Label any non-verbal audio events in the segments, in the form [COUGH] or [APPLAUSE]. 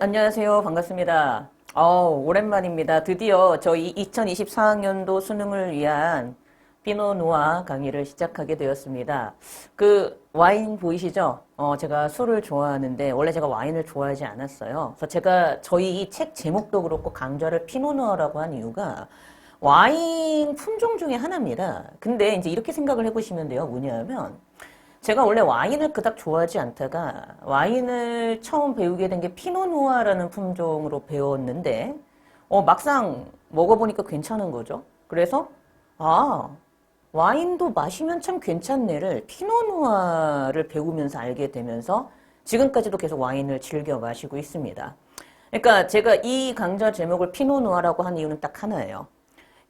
안녕하세요. 반갑습니다. 어 오랜만입니다. 드디어 저희 2024학년도 수능을 위한 피노누아 강의를 시작하게 되었습니다. 그 와인 보이시죠? 어, 제가 술을 좋아하는데 원래 제가 와인을 좋아하지 않았어요. 그래서 제가 저희 이 책 제목도 그렇고 강좌를 피노누아라고 한 이유가 와인 품종 중에 하나입니다. 근데 이제 이렇게 생각을 해보시면 돼요. 뭐냐면 제가 원래 와인을 그닥 좋아하지 않다가 와인을 처음 배우게 된 게 피노누아라는 품종으로 배웠는데 어, 막상 먹어보니까 괜찮은 거죠. 그래서 아 와인도 마시면 참 괜찮네를 피노누아를 배우면서 알게 되면서 지금까지도 계속 와인을 즐겨 마시고 있습니다. 그러니까 제가 이 강좌 제목을 피노누아라고 한 이유는 딱 하나예요.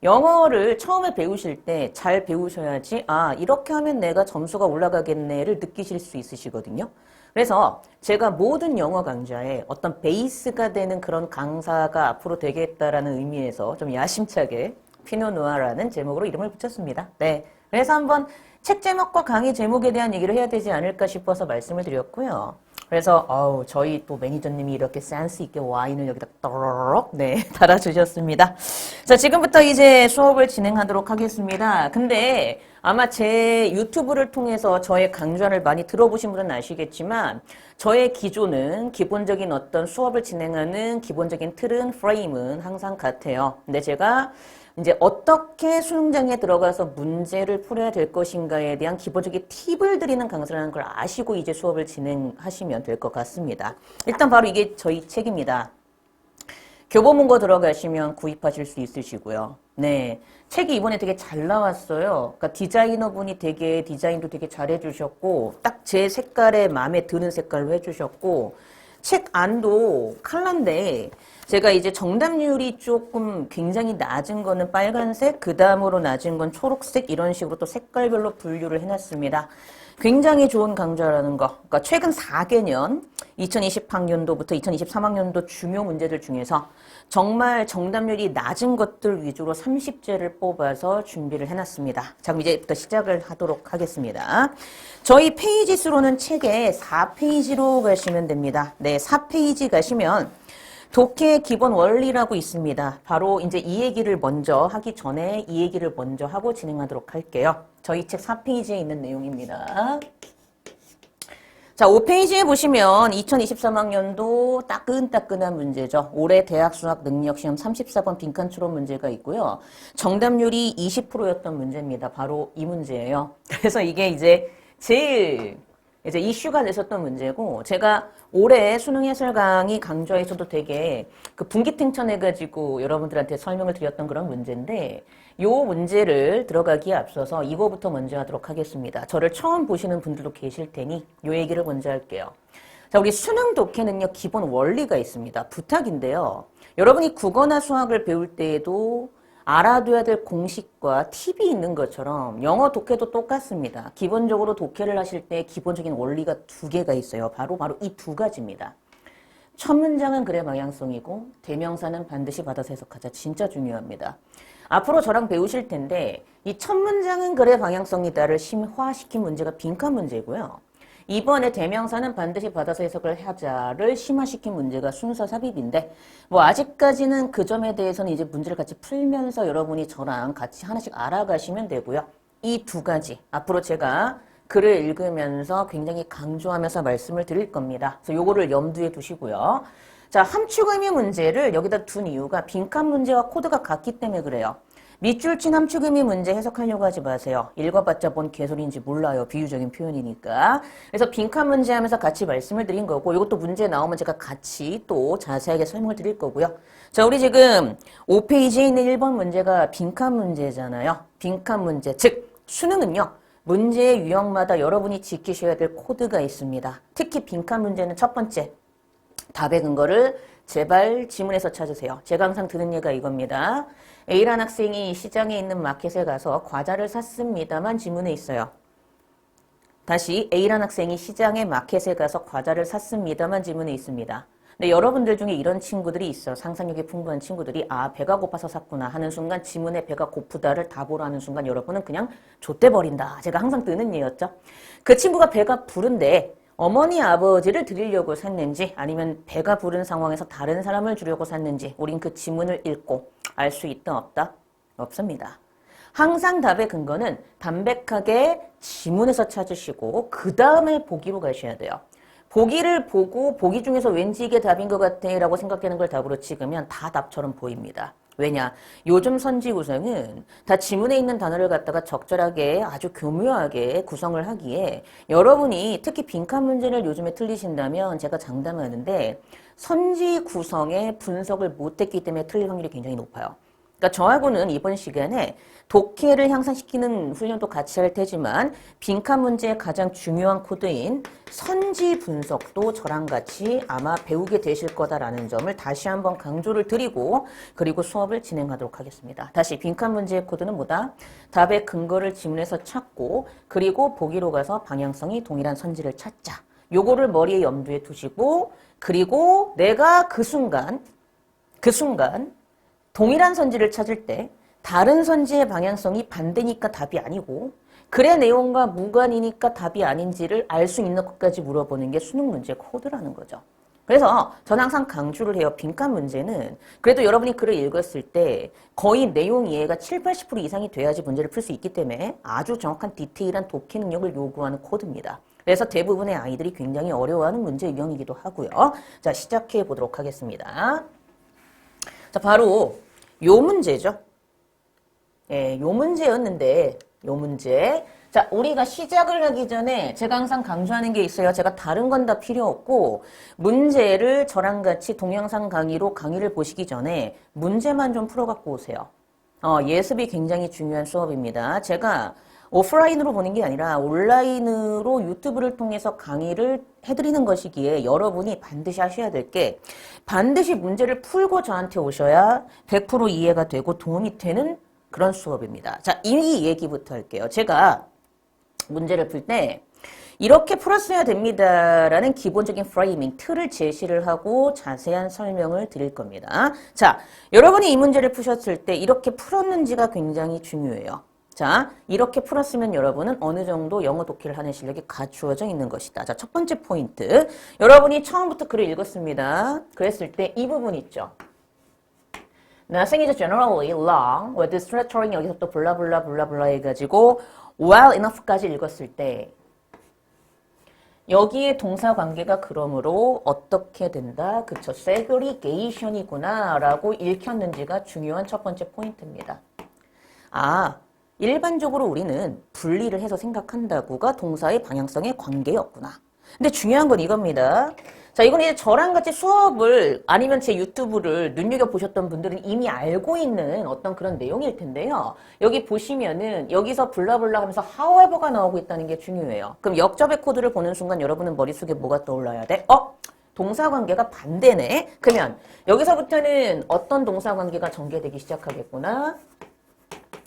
영어를 처음에 배우실 때 잘 배우셔야지, 아, 이렇게 하면 내가 점수가 올라가겠네를 느끼실 수 있으시거든요. 그래서 제가 모든 영어 강좌에 어떤 베이스가 되는 그런 강사가 앞으로 되겠다라는 의미에서 좀 야심차게 피노누아라는 제목으로 이름을 붙였습니다. 네. 그래서 한번 책 제목과 강의 제목에 대한 얘기를 해야 되지 않을까 싶어서 말씀을 드렸고요. 그래서 어우 저희 또 매니저님이 이렇게 센스 있게 와인을 여기다 떠럭 네 [LAUGHS] 달아주셨습니다. 자 지금부터 이제 수업을 진행하도록 하겠습니다. 근데 아마 제 유튜브를 통해서 저의 강좌를 많이 들어보신 분은 아시겠지만 저의 기조는 기본적인 어떤 수업을 진행하는 기본적인 틀은 프레임은 항상 같아요. 근데 제가 이제 어떻게 수능장에 들어가서 문제를 풀어야 될 것인가에 대한 기본적인 팁을 드리는 강사라는 걸 아시고 이제 수업을 진행하시면 될 것 같습니다. 일단 바로 이게 저희 책입니다. 교보문고 들어가시면 구입하실 수 있으시고요. 네. 책이 이번에 되게 잘 나왔어요. 그러니까 디자이너 분이 되게 디자인도 되게 잘 해주셨고, 딱 제 색깔에 마음에 드는 색깔로 해주셨고, 책 안도 칼라인데, 제가 이제 정답률이 조금 굉장히 낮은 거는 빨간색, 그 다음으로 낮은 건 초록색, 이런 식으로 또 색깔별로 분류를 해놨습니다. 굉장히 좋은 강좌라는 거. 그러니까 최근 4개년, 2020학년도부터 2023학년도 중요 문제들 중에서 정말 정답률이 낮은 것들 위주로 30제를 뽑아서 준비를 해놨습니다. 자, 그럼 이제부터 시작을 하도록 하겠습니다. 저희 페이지 수로는 책에 4페이지로 가시면 됩니다. 네, 4페이지 가시면 독해의 기본 원리라고 있습니다. 바로 이제 이 얘기를 먼저 하기 전에 이 얘기를 먼저 하고 진행하도록 할게요. 저희 책 4페이지에 있는 내용입니다. 자, 5페이지에 보시면 2023학년도 따끈따끈한 문제죠. 올해 대학 수학 능력 시험 34번 빈칸 추론 문제가 있고요. 정답률이 20%였던 문제입니다. 바로 이 문제예요. [LAUGHS] 그래서 이게 이제 제일 이제 이슈가 됐었던 문제고 제가 올해 수능 해설 강의 강좌에서도 되게 그 분기탱천해가지고 여러분들한테 설명을 드렸던 그런 문제인데 요 문제를 들어가기에 앞서서 이거부터 먼저 하도록 하겠습니다. 저를 처음 보시는 분들도 계실 테니 요 얘기를 먼저 할게요. 자, 우리 수능 독해 능력 기본 원리가 있습니다. 부탁인데요. 여러분이 국어나 수학을 배울 때에도 알아둬야 될 공식과 팁이 있는 것처럼 영어 독해도 똑같습니다. 기본적으로 독해를 하실 때 기본적인 원리가 두 개가 있어요. 바로 바로 이 두 가지입니다. 첫 문장은 글의 방향성이고 대명사는 반드시 받아서 해석하자. 진짜 중요합니다. 앞으로 저랑 배우실 텐데 이 첫 문장은 글의 방향성이다를 심화시킨 문제가 빈칸 문제고요. 이번에 대명사는 반드시 받아서 해석을 하자를 심화시킨 문제가 순서 삽입인데 뭐 아직까지는 그 점에 대해서는 이제 문제를 같이 풀면서 여러분이 저랑 같이 하나씩 알아가시면 되고요. 이 두 가지 앞으로 제가 글을 읽으면서 굉장히 강조하면서 말씀을 드릴 겁니다. 그래서 요거를 염두에 두시고요. 자, 함축 의미 문제를 여기다 둔 이유가 빈칸 문제와 코드가 같기 때문에 그래요. 밑줄 친 함축 의미 문제 해석하려고 하지 마세요. 읽어봤자 뭔 개소리인지 몰라요. 비유적인 표현이니까. 그래서 빈칸 문제 하면서 같이 말씀을 드린 거고 이것도 문제 나오면 제가 같이 또 자세하게 설명을 드릴 거고요. 자, 우리 지금 5페이지에 있는 1번 문제가 빈칸 문제잖아요. 빈칸 문제. 즉, 수능은요. 문제의 유형마다 여러분이 지키셔야 될 코드가 있습니다. 특히 빈칸 문제는 첫 번째. 답의 근거를 제발 지문에서 찾으세요. 제가 항상 드는 얘기가 이겁니다. A란 학생이 시장에 있는 마켓에 가서 과자를 샀습니다만 지문에 있어요. 다시 A란 학생이 시장의 마켓에 가서 과자를 샀습니다만 지문에 있습니다. 근데 여러분들 중에 이런 친구들이 있어. 상상력이 풍부한 친구들이 아 배가 고파서 샀구나 하는 순간 지문에 배가 고프다를 답으로 하는 순간 여러분은 그냥 좆대 버린다. 제가 항상 뜨는 예였죠. 그 친구가 배가 부른데 어머니 아버지를 드리려고 샀는지 아니면 배가 부른 상황에서 다른 사람을 주려고 샀는지 우린 그 지문을 읽고 알 수 있다 없다? 없습니다. 항상 답의 근거는 담백하게 지문에서 찾으시고 그 다음에 보기로 가셔야 돼요. 보기를 보고 보기 중에서 왠지 이게 답인 것 같아 라고 생각되는 걸 답으로 찍으면 다 답처럼 보입니다. 왜냐? 요즘 선지 구성은 다 지문에 있는 단어를 갖다가 적절하게 아주 교묘하게 구성을 하기에 여러분이 특히 빈칸 문제를 요즘에 틀리신다면 제가 장담하는데 선지 구성의 분석을 못했기 때문에 틀릴 확률이 굉장히 높아요. 그러니까 저하고는 이번 시간에 독해를 향상시키는 훈련도 같이 할 테지만 빈칸 문제의 가장 중요한 코드인 선지 분석도 저랑 같이 아마 배우게 되실 거다라는 점을 다시 한번 강조를 드리고 그리고 수업을 진행하도록 하겠습니다. 다시 빈칸 문제의 코드는 뭐다? 답의 근거를 지문에서 찾고 그리고 보기로 가서 방향성이 동일한 선지를 찾자. 요거를 머리에 염두에 두시고 그리고 내가 그 순간 그 순간 동일한 선지를 찾을 때 다른 선지의 방향성이 반대니까 답이 아니고 글의 내용과 무관이니까 답이 아닌지를 알 수 있는 것까지 물어보는 게 수능 문제 코드라는 거죠. 그래서 저는 항상 강조를 해요. 빈칸 문제는 그래도 여러분이 글을 읽었을 때 거의 내용 이해가 7, 80% 이상이 돼야지 문제를 풀 수 있기 때문에 아주 정확한 디테일한 독해 능력을 요구하는 코드입니다. 그래서 대부분의 아이들이 굉장히 어려워하는 문제 유형이기도 하고요. 자, 시작해 보도록 하겠습니다. 자, 바로 요 문제죠. 예, 요 문제였는데, 요 문제. 자, 우리가 시작을 하기 전에 제가 항상 강조하는 게 있어요. 제가 다른 건 다 필요 없고, 문제를 저랑 같이 동영상 강의로 강의를 보시기 전에 문제만 좀 풀어갖고 오세요. 어, 예습이 굉장히 중요한 수업입니다. 제가 오프라인으로 보는 게 아니라 온라인으로 유튜브를 통해서 강의를 해드리는 것이기에 여러분이 반드시 하셔야 될 게 반드시 문제를 풀고 저한테 오셔야 100% 이해가 되고 도움이 되는 그런 수업입니다. 자, 이 얘기부터 할게요. 제가 문제를 풀 때 이렇게 풀었어야 됩니다라는 기본적인 프레이밍, 틀을 제시를 하고 자세한 설명을 드릴 겁니다. 자, 여러분이 이 문제를 푸셨을 때 이렇게 풀었는지가 굉장히 중요해요. 자, 이렇게 풀었으면 여러분은 어느 정도 영어 독해를 하는 실력이 갖추어져 있는 것이다. 자, 첫 번째 포인트. 여러분이 처음부터 글을 읽었습니다. 그랬을 때 이 부분 있죠. Nothing is generally long with the stretching 여기서 또 블라블라 블라블라 해가지고 well enough까지 읽었을 때 여기에 동사 관계가 그러므로 어떻게 된다? 그쵸. segregation이구나 라고 읽혔는지가 중요한 첫 번째 포인트입니다. 아, 일반적으로 우리는 분리를 해서 생각한다고가 동사의 방향성에 관계였구나. 근데 중요한 건 이겁니다. 자, 이건 이제 저랑 같이 수업을 아니면 제 유튜브를 눈여겨보셨던 분들은 이미 알고 있는 어떤 그런 내용일 텐데요. 여기 보시면은 여기서 블라블라 하면서 however가 나오고 있다는 게 중요해요. 그럼 역접의 코드를 보는 순간 여러분은 머릿속에 뭐가 떠올라야 돼? 어? 동사 관계가 반대네? 그러면 여기서부터는 어떤 동사 관계가 전개되기 시작하겠구나?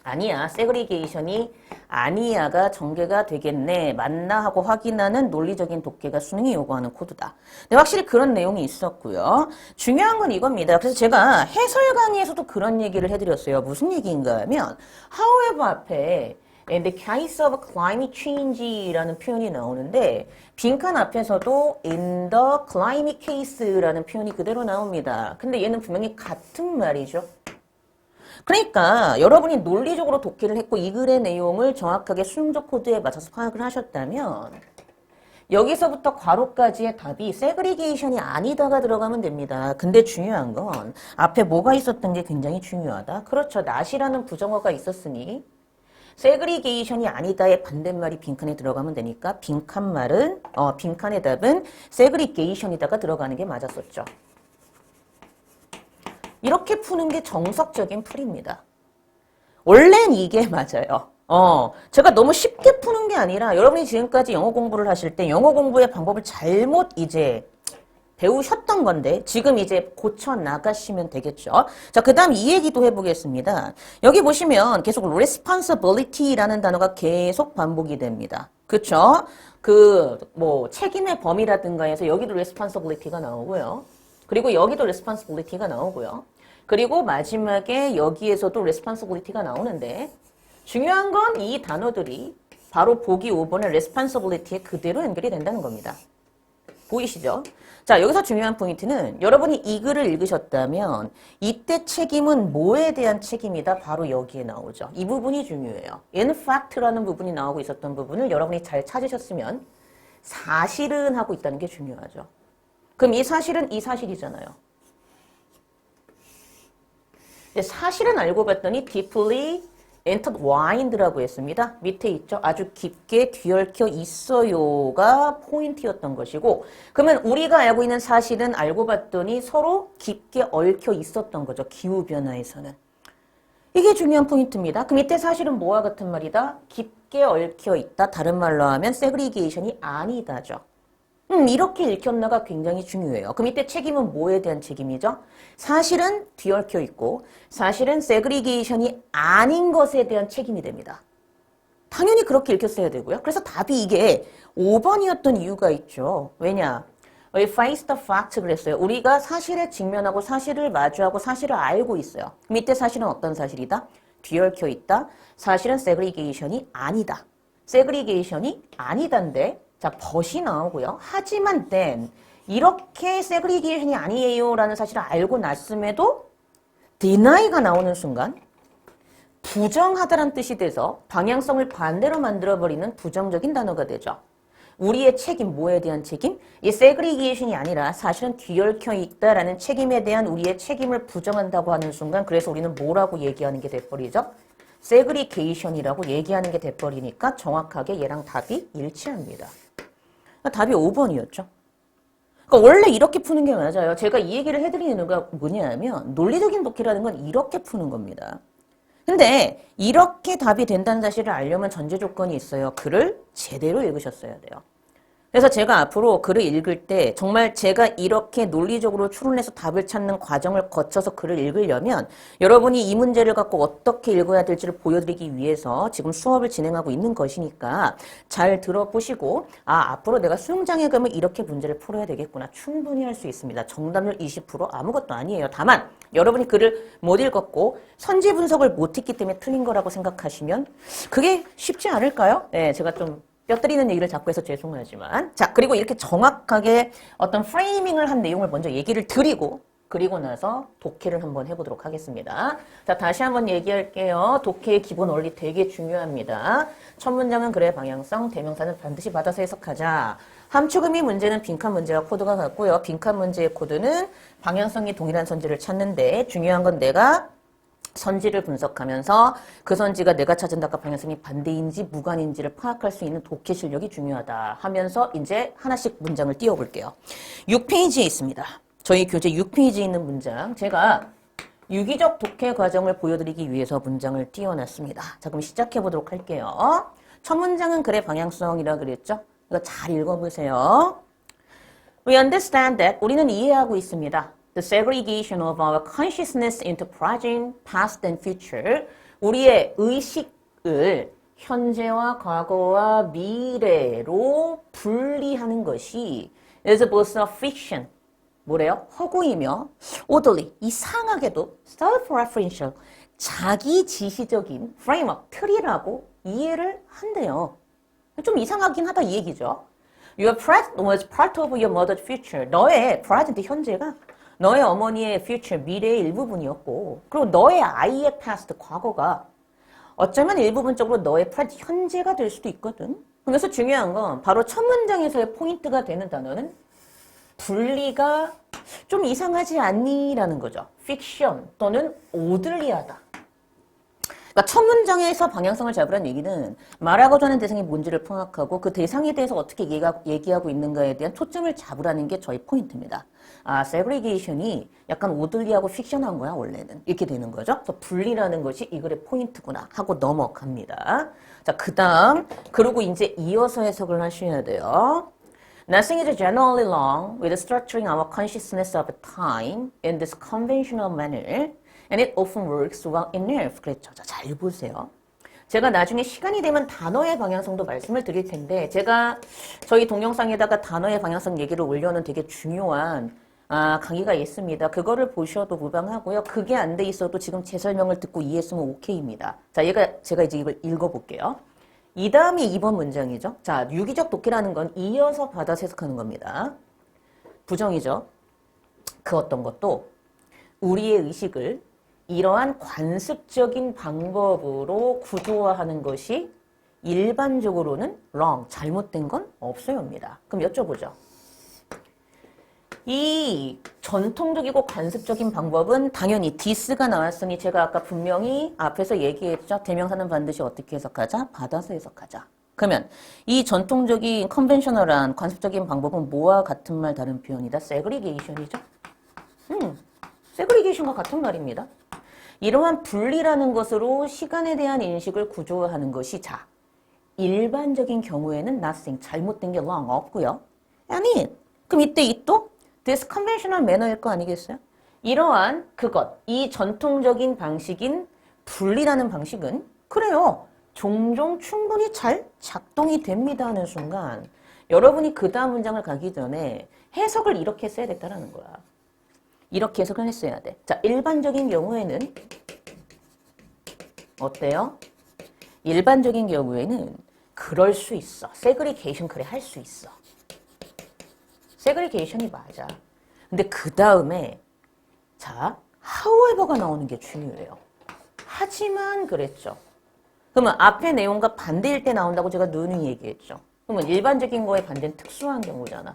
아니야. 세그리게이션이 아니야가 전개가 되겠네. 맞나 하고 확인하는 논리적인 독해가 수능이 요구하는 코드다. 근데 확실히 그런 내용이 있었고요. 중요한 건 이겁니다. 그래서 제가 해설 강의에서도 그런 얘기를 해드렸어요. 무슨 얘기인가 하면 however 앞에 in the case of climate change라는 표현이 나오는데 빈칸 앞에서도 in the climate case라는 표현이 그대로 나옵니다. 근데 얘는 분명히 같은 말이죠. 그러니까 여러분이 논리적으로 독해를 했고 이 글의 내용을 정확하게 수능적 코드에 맞춰서 파악을 하셨다면 여기서부터 괄호까지의 답이 세그리게이션이 아니다가 들어가면 됩니다. 근데 중요한 건 앞에 뭐가 있었던 게 굉장히 중요하다. 그렇죠. 낫이라는 부정어가 있었으니 세그리게이션이 아니다의 반대말이 빈칸에 들어가면 되니까 빈칸 말은 어, 빈칸의 답은 세그리게이션이다가 들어가는 게 맞았었죠. 이렇게 푸는 게 정석적인 풀입니다. 원래는 이게 [LAUGHS] 맞아요. 어, 제가 너무 쉽게 푸는 게 아니라 여러분이 지금까지 영어 공부를 하실 때 영어 공부의 방법을 잘못 이제 배우셨던 건데 지금 이제 고쳐 나가시면 되겠죠. 자, 그다음 이 얘기도 해 보겠습니다. 여기 보시면 계속 responsibility라는 단어가 계속 반복이 됩니다. 그쵸? 그뭐 책임의 범위라든가 해서 여기도 responsibility가 나오고요. 그리고 여기도 responsibility가 나오고요. 그리고 마지막에 여기에서도 responsibility가 나오는데 중요한 건 이 단어들이 바로 보기 5번의 responsibility에 그대로 연결이 된다는 겁니다. 보이시죠? 자, 여기서 중요한 포인트는 여러분이 이 글을 읽으셨다면 이때 책임은 뭐에 대한 책임이다? 바로 여기에 나오죠. 이 부분이 중요해요. in fact라는 부분이 나오고 있었던 부분을 여러분이 잘 찾으셨으면 사실은 하고 있다는 게 중요하죠. 그럼 이 사실은 이 사실이잖아요. 근데 사실은 알고 봤더니 deeply intertwined라고 했습니다. 밑에 있죠. 아주 깊게 뒤얽혀 있어요가 포인트였던 것이고 그러면 우리가 알고 있는 사실은 알고 봤더니 서로 깊게 얽혀 있었던 거죠. 기후변화에서는. 이게 중요한 포인트입니다. 그 밑에 사실은 뭐와 같은 말이다? 깊게 얽혀 있다. 다른 말로 하면 세그리게이션이 아니다죠. 음, 이렇게 읽혔나가 굉장히 중요해요. 그 밑에 책임은 뭐에 대한 책임이죠? 사실은 뒤얽혀 있고 사실은 세그리게이션이 아닌 것에 대한 책임이 됩니다. 당연히 그렇게 읽혔어야 되고요. 그래서 답이 이게 5번이었던 이유가 있죠. 왜냐? We face the fact 그랬어요. 우리가 사실에 직면하고 사실을 마주하고 사실을 알고 있어요. 밑에 사실은 어떤 사실이다? 뒤얽혀 있다. 사실은 세그리게이션이 아니다. 세그리게이션이 아니단데 자, 벗이 나오고요. 하지만 then 이렇게 세그리게이션이 아니에요 라는 사실을 알고 났음에도 deny가 나오는 순간 부정하다란 뜻이 돼서 방향성을 반대로 만들어버리는 부정적인 단어가 되죠. 우리의 책임, 뭐에 대한 책임? 이 세그리게이션이 아니라 사실은 뒤얽혀 있다라는 책임에 대한 우리의 책임을 부정한다고 하는 순간 그래서 우리는 뭐라고 얘기하는 게 돼버리죠? 세그리게이션이라고 얘기하는 게 돼버리니까 정확하게 얘랑 답이 일치합니다. 답이 5번이었죠. 그러니까 원래 이렇게 푸는 게 맞아요. 제가 이 얘기를 해드리는 이유가 뭐냐면 논리적인 독해라는 건 이렇게 푸는 겁니다. 근데 이렇게 답이 된다는 사실을 알려면 전제 조건이 있어요. 글을 제대로 읽으셨어야 돼요. 그래서 제가 앞으로 글을 읽을 때 정말 제가 이렇게 논리적으로 추론해서 답을 찾는 과정을 거쳐서 글을 읽으려면 여러분이 이 문제를 갖고 어떻게 읽어야 될지를 보여드리기 위해서 지금 수업을 진행하고 있는 것이니까 잘 들어보시고 아 앞으로 내가 수영장에 가면 이렇게 문제를 풀어야 되겠구나 충분히 할 수 있습니다. 정답률 20% 아무것도 아니에요. 다만 여러분이 글을 못 읽었고 선지 분석을 못 했기 때문에 틀린 거라고 생각하시면 그게 쉽지 않을까요? 네, 제가 좀 뼈때리는 얘기를 자꾸 해서 죄송하지만 자 그리고 이렇게 정확하게 어떤 프레이밍을 한 내용을 먼저 얘기를 드리고 그리고 나서 독해를 한번 해보도록 하겠습니다. 자 다시 한번 얘기할게요. 독해의 기본 원리 되게 중요합니다. 첫 문장은 글의 방향성, 대명사는 반드시 받아서 해석하자. 함축음이 문제는 빈칸 문제와 코드가 같고요. 빈칸 문제의 코드는 방향성이 동일한 선지를 찾는데 중요한 건 내가 선지를 분석하면서 그 선지가 내가 찾은 답과 방향성이 반대인지 무관인지를 파악할 수 있는 독해 실력이 중요하다 하면서 이제 하나씩 문장을 띄워볼게요. 6페이지에 있습니다. 저희 교재 6페이지에 있는 문장 제가 유기적 독해 과정을 보여드리기 위해서 문장을 띄워놨습니다. 자 그럼 시작해 보도록 할게요. 첫 문장은 글의 방향성이라 그랬죠? 이거 잘 읽어보세요. We understand that 우리는 이해하고 있습니다. The segregation of our consciousness into present, past, and future. 우리의 의식을 현재와 과거와 미래로 분리하는 것이 is both a fiction, 뭐래요? 허구이며 orderly, 이상하게도 self-referential, 자기 지시적인 framework, 틀이라고 이해를 한대요. 좀 이상하긴 하다 이 얘기죠. Your present was part of your mother's future. 너의 present 현재가 너의 어머니의 future 미래의 일부분이었고 그리고 너의 아이의 past 과거가 어쩌면 일부분적으로 너의 present 현재가 될 수도 있거든. 그래서 중요한 건 바로 첫 문장에서의 포인트가 되는 단어는 분리가 좀 이상하지 않니 라는 거죠. 픽션 또는 오들리하다. 그러니까 첫 문장에서 방향성을 잡으라는 얘기는 말하고자 하는 대상이 뭔지를 파악하고 그 대상에 대해서 어떻게 얘기하, 얘기하고 있는가에 대한 초점을 잡으라는 게 저희 포인트입니다. 아, 세그리게이션이 약간 오들리하고 픽션한 거야, 원래는. 이렇게 되는 거죠. 그래서 분리라는 것이 이 글의 포인트구나 하고 넘어갑니다. 자, 그 다음, 그리고 이제 이어서 해석을 하셔야 돼요. Nothing is generally wrong with structuring our consciousness of time in this conventional manner, and it often works well enough. 그랬죠. 자, 잘 보세요. 제가 나중에 시간이 되면 단어의 방향성도 말씀을 드릴 텐데, 제가 저희 동영상에다가 단어의 방향성 얘기를 올려놓은 되게 중요한 아, 강의가 있습니다. 그거를 보셔도 무방하고요. 그게 안 돼 있어도 지금 제 설명을 듣고 이해했으면 오케이입니다. 자, 얘가 제가 이제 이걸 읽어볼게요. 이 다음이 2번 문장이죠. 자, 유기적 독해라는 건 이어서 받아서 해석하는 겁니다. 부정이죠. 그 어떤 것도 우리의 의식을 이러한 관습적인 방법으로 구조화하는 것이 일반적으로는 wrong, 잘못된 건 없어요입니다. 그럼 여쭤보죠. 이 전통적이고 관습적인 방법은 당연히 디스가 나왔으니 제가 아까 분명히 앞에서 얘기했죠. 대명사는 반드시 어떻게 해석하자? 받아서 해석하자. 그러면 이 전통적인 컨벤셔널한 관습적인 방법은 뭐와 같은 말 다른 표현이다? 세그리게이션이죠. 음, 세그리게이션과 같은 말입니다. 이러한 분리라는 것으로 시간에 대한 인식을 구조화하는 것이 자, 일반적인 경우에는 nothing, 잘못된 게 wrong 없고요. 아니, 그럼 이때 이 또 conventional manner일 거 아니겠어요? 이러한 그것, 이 전통적인 방식인 분리라는 방식은 그래요. 종종 충분히 잘 작동이 됩니다 하는 순간 여러분이 그 다음 문장을 가기 전에 해석을 이렇게 써야겠다라는 거야. 이렇게 해석을 했어야 돼. 자, 일반적인 경우에는 어때요? 일반적인 경우에는 그럴 수 있어. 세그리게이션 그래 할 수 있어. 세그리게이션이 맞아. 근데 그 다음에 자, however가 나오는 게 중요해요. 하지만 그랬죠. 그러면 앞의 내용과 반대일 때 나온다고 제가 누누이 얘기했죠. 그러면 일반적인 거에 반대는 특수한 경우잖아.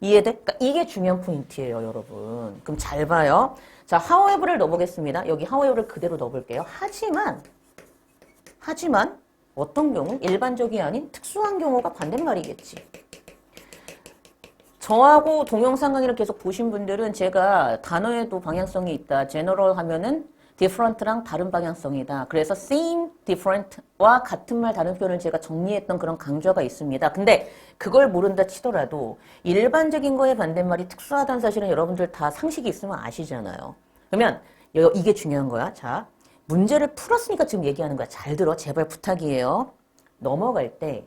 이해돼? 그러니까 이게 중요한 포인트예요, 여러분. 그럼 잘 봐요. 자, however를 넣어보겠습니다. 여기 however를 그대로 넣어볼게요. 하지만, 하지만 어떤 경우? 일반적이 아닌 특수한 경우가 반대말이겠지. 저하고 동영상 강의를 계속 보신 분들은 제가 단어에도 방향성이 있다. general 하면은 different랑 다른 방향성이다. 그래서 same, different와 같은 말 다른 표현을 제가 정리했던 그런 강조가 있습니다. 근데 그걸 모른다 치더라도 일반적인 거에 반대말이 특수하다는 사실은 여러분들 다 상식이 있으면 아시잖아요. 그러면 여- 이게 중요한 거야. 자, 문제를 풀었으니까 지금 얘기하는 거야. 잘 들어. 제발 부탁이에요. 넘어갈 때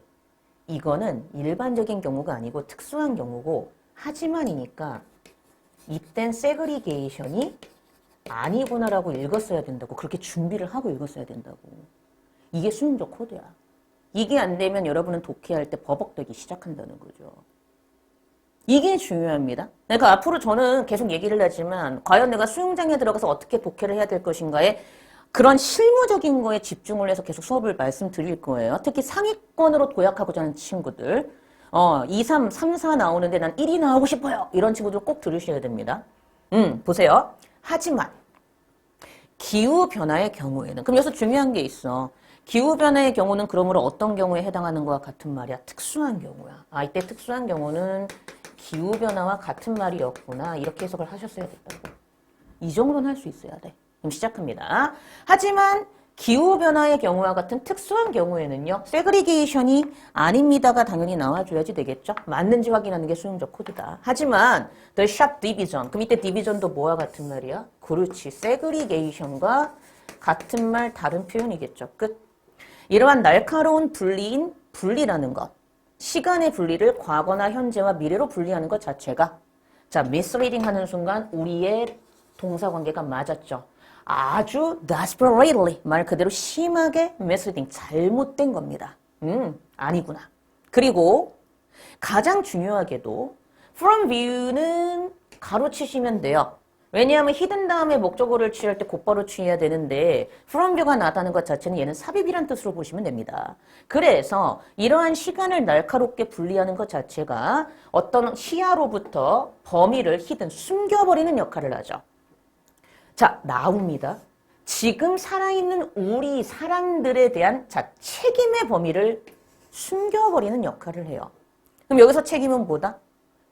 이거는 일반적인 경우가 아니고 특수한 경우고 하지만이니까 이땐 세그리게이션이 아니구나라고 읽었어야 된다고 그렇게 준비를 하고 읽었어야 된다고. 이게 수능적 코드야. 이게 안 되면 여러분은 독해할 때 버벅대기 시작한다는 거죠. 이게 중요합니다. 그러니까 앞으로 저는 계속 얘기를 하지만 과연 내가 수영장에 들어가서 어떻게 독해를 해야 될 것인가에 그런 실무적인 거에 집중을 해서 계속 수업을 말씀드릴 거예요. 특히 상위권으로 도약하고자 하는 친구들. 어, 2, 3, 3, 4 나오는데 난 1이 나오고 싶어요. 이런 친구들 꼭 들으셔야 됩니다. 음, 보세요. 하지만 기후 변화의 경우에는 그럼 여기서 중요한 게 있어. 기후 변화의 경우는 그러므로 어떤 경우에 해당하는 거와 같은 말이야? 특수한 경우야. 아, 이때 특수한 경우는 기후 변화와 같은 말이었구나. 이렇게 해석을 하셨어야 됐다고. 이 정도는 할 수 있어야 돼. 그럼 시작합니다. 하지만 기후변화의 경우와 같은 특수한 경우에는요, 세그리게이션이 아닙니다가 당연히 나와줘야지 되겠죠? 맞는지 확인하는 게 수용적 코드다. 하지만, the sharp division. 그럼 이때 디비전도 뭐와 같은 말이야? 그렇지. 세그리게이션과 같은 말, 다른 표현이겠죠. 끝. 이러한 날카로운 분리인 분리라는 것. 시간의 분리를 과거나 현재와 미래로 분리하는 것 자체가 자, misleading 하는 순간 우리의 동사 관계가 맞았죠. 아주 desperately 말 그대로 심하게 misleading 잘못된 겁니다. 음, 아니구나. 그리고 가장 중요하게도 from view는 가로치시면 돼요. 왜냐하면 hidden 다음에 목적어를 취할 때 곧바로 취해야 되는데 from view가 나타나는 것 자체는 얘는 삽입이란 뜻으로 보시면 됩니다. 그래서 이러한 시간을 날카롭게 분리하는 것 자체가 어떤 시야로부터 범위를 hidden 숨겨버리는 역할을 하죠. 자, 나옵니다. 지금 살아있는 우리 사람들에 대한 자, 책임의 범위를 숨겨버리는 역할을 해요. 그럼 여기서 책임은 뭐다?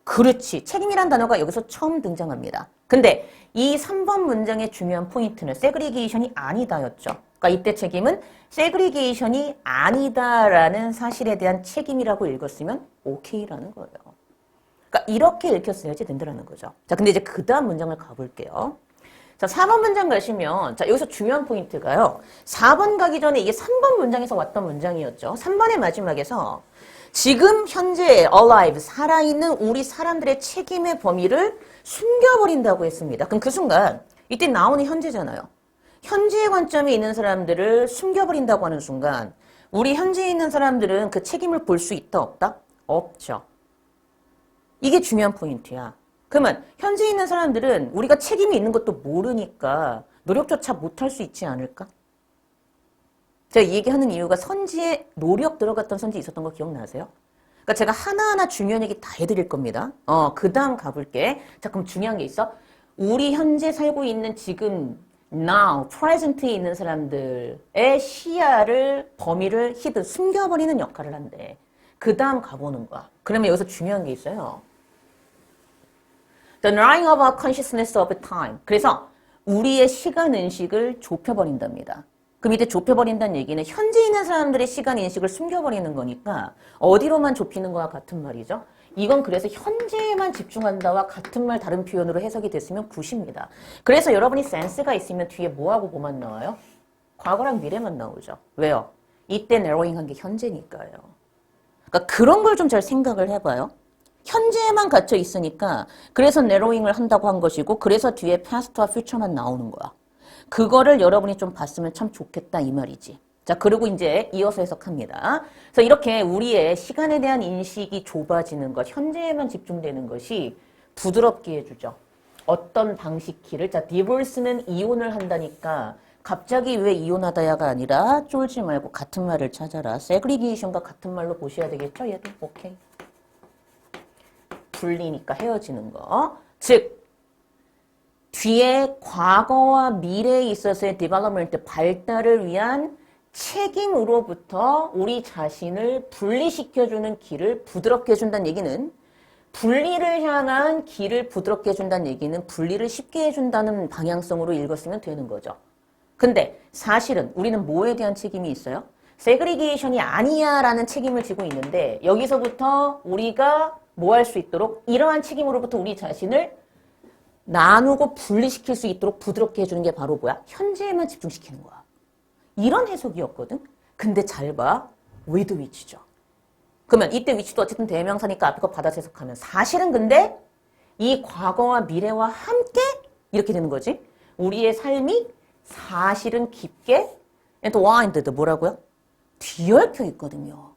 그렇지. 책임이란 단어가 여기서 처음 등장합니다. 근데 이 3번 문장의 중요한 포인트는 세그리게이션이 아니다였죠. 그러니까 이때 책임은 세그리게이션이 아니다라는 사실에 대한 책임이라고 읽었으면 오케이라는 거예요. 그러니까 이렇게 읽혔어야지 된다는 거죠. 자, 근데 이제 그 다음 문장을 가볼게요. 자, 4번 문장 가시면, 자, 여기서 중요한 포인트가요. 4번 가기 전에 이게 3번 문장에서 왔던 문장이었죠. 3번의 마지막에서 지금 현재 alive, 살아있는 우리 사람들의 책임의 범위를 숨겨버린다고 했습니다. 그럼 그 순간, 이때 나오는 현재잖아요. 현재의 관점에 있는 사람들을 숨겨버린다고 하는 순간, 우리 현재에 있는 사람들은 그 책임을 볼 수 있다, 없다? 없죠. 이게 중요한 포인트야. 그러면 현재 있는 사람들은 우리가 책임이 있는 것도 모르니까 노력조차 못할 수 있지 않을까? 제가 이 얘기하는 이유가 선지에 노력 들어갔던 선지 있었던 거 기억나세요? 그러니까 제가 하나하나 중요한 얘기 다 해드릴 겁니다. 어, 그 다음 가볼게. 자, 그럼 중요한 게 있어. 우리 현재 살고 있는 지금 now, present에 있는 사람들의 시야를, 범위를 히든 숨겨버리는 역할을 한대. 그 다음 가보는 거야. 그러면 여기서 중요한 게 있어요. The narrowing of our consciousness of time. 그래서 우리의 시간 인식을 좁혀버린답니다. 그럼 이때 좁혀버린다는 얘기는 현재 있는 사람들의 시간 인식을 숨겨버리는 거니까 어디로만 좁히는 거와 같은 말이죠. 이건 그래서 현재에만 집중한다와 같은 말 다른 표현으로 해석이 됐으면 굿입니다. 그래서 여러분이 센스가 있으면 뒤에 뭐하고 뭐만 나와요? 과거랑 미래만 나오죠. 왜요? 이때 네로잉한 게 현재니까요. 그러니까 그런 걸 좀 잘 생각을 해봐요. 현재에만 갇혀 있으니까 그래서 네로잉을 한다고 한 것이고 그래서 뒤에 파스트와 퓨처만 나오는 거야. 그거를 여러분이 좀 봤으면 참 좋겠다 이 말이지. 자, 그리고 이제 이어서 해석합니다. 그래서 이렇게 우리의 시간에 대한 인식이 좁아지는 것, 현재에만 집중되는 것이 부드럽게 해주죠. 어떤 방식키를, 자, 디볼스는 이혼을 한다니까 갑자기 왜 이혼하다야가 아니라 쫄지 말고 같은 말을 찾아라. 세그리게이션과 같은 말로 보셔야 되겠죠? 얘도 오케이. 분리니까 헤어지는 거. 즉, 뒤에 과거와 미래에 있어서의 디벨롭먼트 발달을 위한 책임으로부터 우리 자신을 분리시켜주는 길을 부드럽게 해준다는 얘기는 분리를 향한 길을 부드럽게 해준다는 얘기는 분리를 쉽게 해준다는 방향성으로 읽었으면 되는 거죠. 근데 사실은 우리는 뭐에 대한 책임이 있어요? 세그리게이션이 아니야 라는 책임을 지고 있는데 여기서부터 우리가 뭐 할 수 있도록 이러한 책임으로부터 우리 자신을 나누고 분리시킬 수 있도록 부드럽게 해주는 게 바로 뭐야? 현재에만 집중시키는 거야. 이런 해석이었거든. 근데 잘 봐. with which죠. 그러면 이때 위치도 어쨌든 대명사니까 앞에 거 받아서 해석하면 사실은 근데 이 과거와 미래와 함께 이렇게 되는 거지. 우리의 삶이 사실은 깊게 and winded 뭐라고요? 뒤얽혀 있거든요.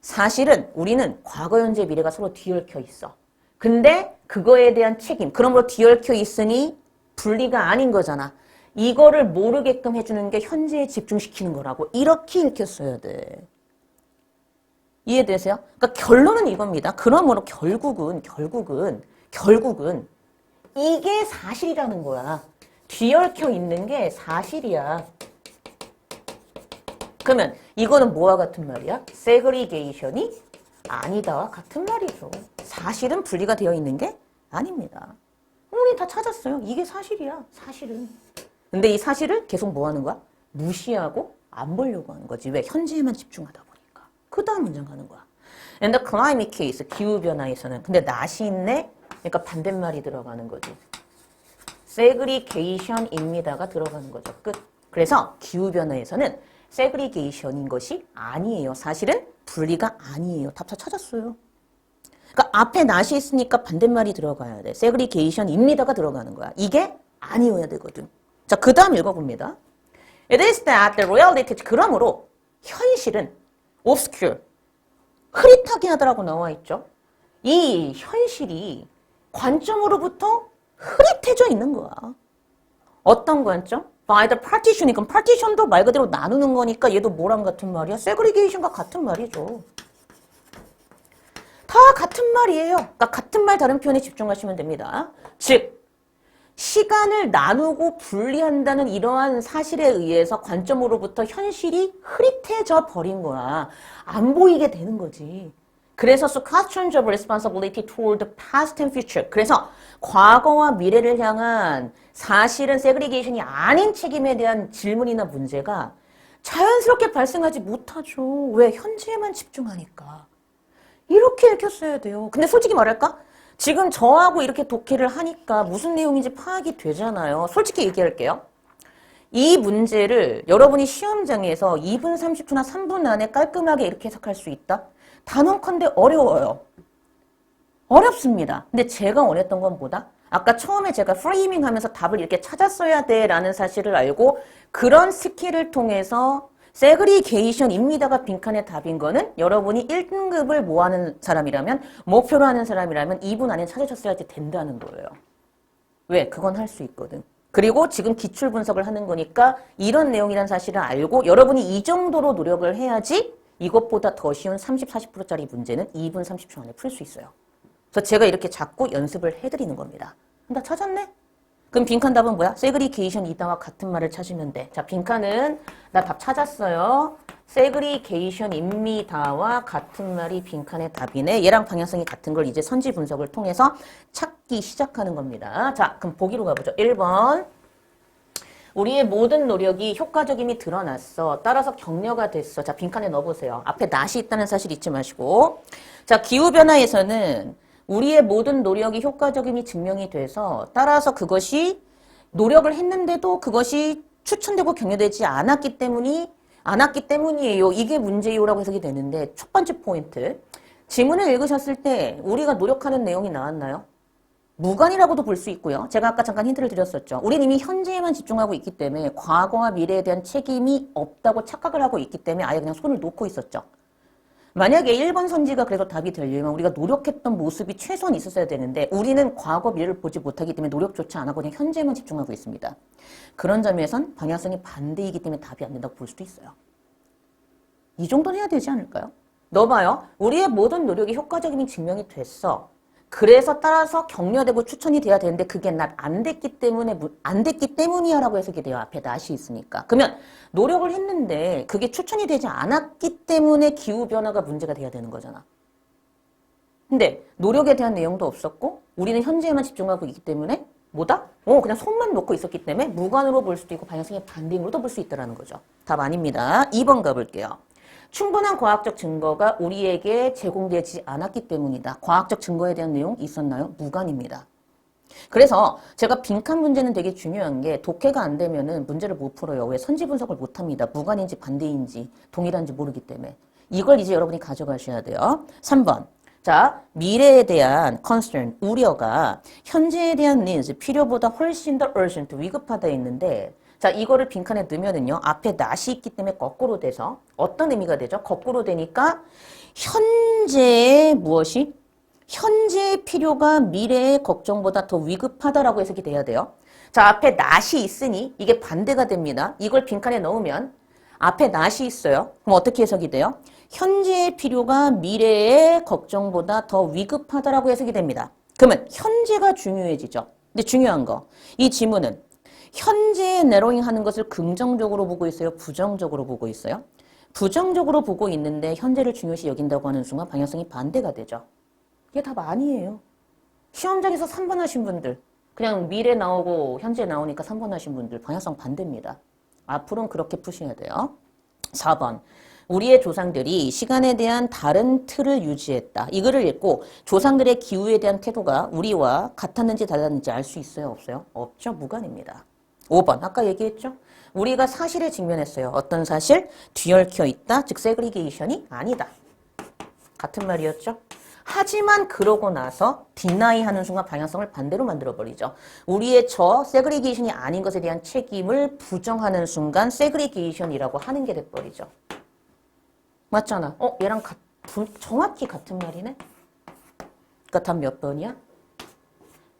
사실은 우리는 과거, 현재, 미래가 서로 뒤얽혀 있어. 근데 그거에 대한 책임, 그러므로 뒤얽혀 있으니 분리가 아닌 거잖아. 이거를 모르게끔 해주는 게 현재에 집중시키는 거라고 이렇게 읽혔어야 돼. 이해되세요? 그러니까 결론은 이겁니다. 그러므로 결국은 결국은 결국은 이게 사실이라는 거야. 뒤얽혀 있는 게 사실이야. 그러면 이거는 뭐와 같은 말이야? 세그리게이션이 아니다와 같은 말이죠. 사실은 분리가 되어 있는 게 아닙니다. 우리 다 찾았어요. 이게 사실이야. 사실은. 근데 이 사실을 계속 뭐 하는 거야? 무시하고 안 보려고 하는 거지. 왜? 현재에만 집중하다 보니까. 그 다음 문장 가는 거야. And the climate case, 기후변화에서는. 근데 낫이 있네? 그러니까 반대말이 들어가는 거지. 세그리게이션입니다가 들어가는 거죠. 끝. 그래서 기후변화에서는 세그리게이션인 것이 아니에요. 사실은 분리가 아니에요. 답다 찾았어요. 그러니까 앞에 낫이 있으니까 반대말이 들어가야 돼. 세그리게이션입니다가 들어가는 거야. 이게 아니어야 되거든. 자, 그 다음 읽어봅니다. It is that the reality, 그러므로 현실은 obscure, 흐릿하게 하다라고 나와 있죠. 이 현실이 관점으로부터 흐릿해져 있는 거야. 어떤 관점? By the partition. 그럼 partition도 말 그대로 나누는 거니까 얘도 뭐랑 같은 말이야? segregation과 같은 말이죠. 다 같은 말이에요. 그러니까 같은 말 다른 표현에 집중하시면 됩니다. 즉 시간을 나누고 분리한다는 이러한 사실에 의해서 관점으로부터 현실이 흐릿해져 버린 거야. 안 보이게 되는 거지. 그래서 so questions of responsibility toward the past and future. 그래서 과거와 미래를 향한 사실은 세그리게이션이 아닌 책임에 대한 질문이나 문제가 자연스럽게 발생하지 못하죠. 왜? 현재에만 집중하니까. 이렇게 읽혔어야 돼요. 근데 솔직히 말할까? 지금 저하고 이렇게 독해를 하니까 무슨 내용인지 파악이 되잖아요. 솔직히 얘기할게요. 이 문제를 여러분이 시험장에서 2분 30초나 3분 안에 깔끔하게 이렇게 해석할 수 있다? 단언컨대 어려워요. 어렵습니다. 근데 제가 원했던 건 뭐다? 아까 처음에 제가 프레이밍 하면서 답을 이렇게 찾았어야 돼 라는 사실을 알고 그런 스킬을 통해서 세그리게이션입니다가 빈칸의 답인 거는 여러분이 1등급을 뭐 하는 사람이라면 목표로 하는 사람이라면 2분 안에 찾으셨어야 된다는 거예요. 왜? 그건 할 수 있거든. 그리고 지금 기출 분석을 하는 거니까 이런 내용이란 사실을 알고 여러분이 이 정도로 노력을 해야지 이것보다 더 쉬운 30, 40%짜리 문제는 2분 30초 안에 풀 수 있어요. 그래서 제가 이렇게 자꾸 연습을 해드리는 겁니다. 나 찾았네? 그럼 빈칸 답은 뭐야? 세그리게이션 이다와 같은 말을 찾으면 돼. 자, 빈칸은 나 답 찾았어요. 세그리게이션입니다와 같은 말이 빈칸의 답이네. 얘랑 방향성이 같은 걸 이제 선지 분석을 통해서 찾기 시작하는 겁니다. 자, 그럼 보기로 가보죠. 1번. 우리의 모든 노력이 효과적임이 드러났어. 따라서 격려가 됐어. 자, 빈칸에 넣어보세요. 앞에 낫이 있다는 사실 잊지 마시고. 자, 기후변화에서는 우리의 모든 노력이 효과적임이 증명이 돼서 따라서 그것이 노력을 했는데도 그것이 추천되고 격려되지 않았기 때문이 않았기 때문이에요. 이게 문제요라고 해석이 되는데 첫 번째 포인트. 지문을 읽으셨을 때 우리가 노력하는 내용이 나왔나요? 무관이라고도 볼 수 있고요. 제가 아까 잠깐 힌트를 드렸었죠. 우리는 이미 현재에만 집중하고 있기 때문에 과거와 미래에 대한 책임이 없다고 착각을 하고 있기 때문에 아예 그냥 손을 놓고 있었죠. 만약에 1번 선지가 그래도 답이 되려면 우리가 노력했던 모습이 최소한 있었어야 되는데 우리는 과거 미래를 보지 못하기 때문에 노력조차 안 하고 그냥 현재만 집중하고 있습니다. 그런 점에선 방향성이 반대이기 때문에 답이 안 된다고 볼 수도 있어요. 이 정도는 해야 되지 않을까요? 넣어봐요. 우리의 모든 노력이 효과적임이 증명이 됐어. 그래서 따라서 격려되고 추천이 돼야 되는데 그게 난 안 됐기 때문에 무- 안 됐기 때문이야라고 해석이 돼요. 앞에 낫이 있으니까. 그러면 노력을 했는데 그게 추천이 되지 않았기 때문에 기후 변화가 문제가 돼야 되는 거잖아. 근데 노력에 대한 내용도 없었고 우리는 현재에만 집중하고 있기 때문에 뭐다? 어, 그냥 손만 놓고 있었기 때문에 무관으로 볼 수도 있고 방향성의 반대으로도 볼 수 있다는 거죠. 답 아닙니다. 2번 가볼게요. 충분한 과학적 증거가 우리에게 제공되지 않았기 때문이다. 과학적 증거에 대한 내용 있었나요? 무관입니다. 그래서 제가 빈칸 문제는 되게 중요한 게 독해가 안 되면은 문제를 못 풀어요. 왜 선지 분석을 못 합니다. 무관인지 반대인지 동일한지 모르기 때문에. 이걸 이제 여러분이 가져가셔야 돼요. 3번. 자, 미래에 대한 concern, 우려가 현재에 대한 needs, 필요보다 훨씬 더 urgent, 위급하다 있는데 자, 이거를 빈칸에 넣으면은요, 앞에 not이 있기 때문에 거꾸로 돼서 어떤 의미가 되죠? 거꾸로 되니까 현재의 무엇이? 현재의 필요가 미래의 걱정보다 더 위급하다라고 해석이 돼야 돼요. 자, 앞에 not이 있으니 이게 반대가 됩니다. 이걸 빈칸에 넣으면 앞에 not이 있어요. 그럼 어떻게 해석이 돼요? 현재의 필요가 미래의 걱정보다 더 위급하다라고 해석이 됩니다. 그러면 현재가 중요해지죠. 근데 중요한 거, 이 지문은 현재에 내로잉 하는 것을 긍정적으로 보고 있어요? 부정적으로 보고 있어요? 부정적으로 보고 있는데 현재를 중요시 여긴다고 하는 순간 방향성이 반대가 되죠. 이게 답 아니에요. 시험장에서 3번 하신 분들, 그냥 미래 나오고 현재 나오니까 3번 하신 분들 방향성 반대입니다. 앞으로는 그렇게 푸셔야 돼요. 4번. 우리의 조상들이 시간에 대한 다른 틀을 유지했다. 이거를 읽고 조상들의 기후에 대한 태도가 우리와 같았는지 달랐는지 알 수 있어요? 없어요? 없죠. 무관입니다. 5번. 아까 얘기했죠? 우리가 사실에 직면했어요. 어떤 사실? 뒤얽혀 있다. 즉 세그리게이션이 아니다. 같은 말이었죠? 하지만 그러고 나서 디나이 하는 순간 방향성을 반대로 만들어 버리죠. 우리의 저 세그리게이션이 아닌 것에 대한 책임을 부정하는 순간 세그리게이션이라고 하는 게 돼 버리죠. 맞잖아. 어, 얘랑 같, 분- 정확히 같은 말이네. 그러니까 답 몇 번이야?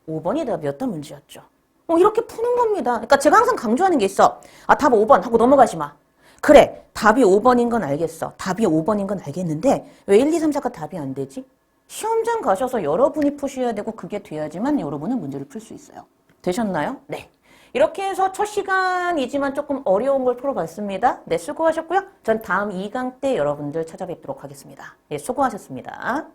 5번이 답이었던 문제였죠. 어, 이렇게 푸는 겁니다. 그러니까 제가 항상 강조하는 게 있어. 아, 답 5번 하고 넘어가지 마. 그래, 답이 5번인 건 알겠어. 답이 5번인 건 알겠는데 왜 1, 2, 3, 4가 답이 안 되지? 시험장 가셔서 여러분이 푸셔야 되고 그게 돼야지만 여러분은 문제를 풀 수 있어요. 되셨나요? 네. 이렇게 해서 첫 시간이지만 조금 어려운 걸 풀어봤습니다. 네, 수고하셨고요. 전 다음 2강 때 여러분들 찾아뵙도록 하겠습니다. 예, 수고하셨습니다.